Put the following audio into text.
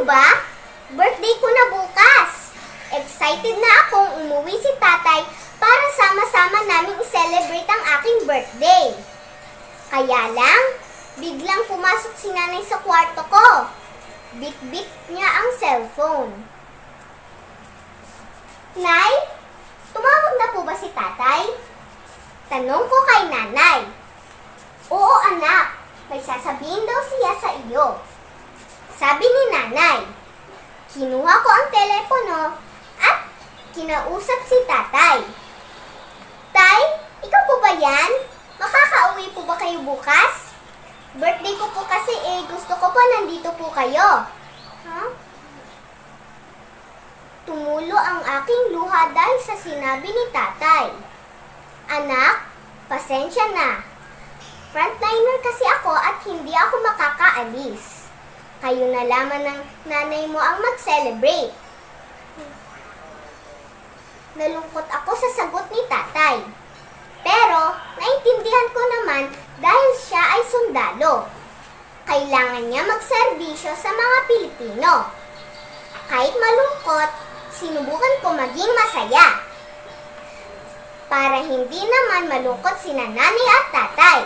niyo ba? Birthday ko na bukas. Excited na akong umuwi si tatay para sama-sama naming i-celebrate ang aking birthday. Kaya lang, biglang pumasok si nanay sa kwarto ko. Bit-bit niya ang cellphone. Nay, tumawag na po ba si tatay? Tanong ko kay nanay. Oo anak, may sasabihin daw siya sa iyo. Sabi ni nanay. Kinuha ko ang telepono at kinausap si tatay. Tay, ikaw po ba yan? Makakauwi po ba kayo bukas? Birthday ko po kasi eh, gusto ko po nandito po kayo. Ha? Tumulo ang aking luha dahil sa sinabi ni tatay. Anak, pasensya na. Frontliner kasi ako at hindi ako makakaalis. Kayo na lamang ng nanay mo ang mag-celebrate. Nalungkot ako sa sagot ni tatay. Pero, naintindihan ko naman dahil siya ay sundalo. Kailangan niya magserbisyo sa mga Pilipino. Kahit malungkot, sinubukan ko maging masaya. Para hindi naman malungkot si nanay at tatay.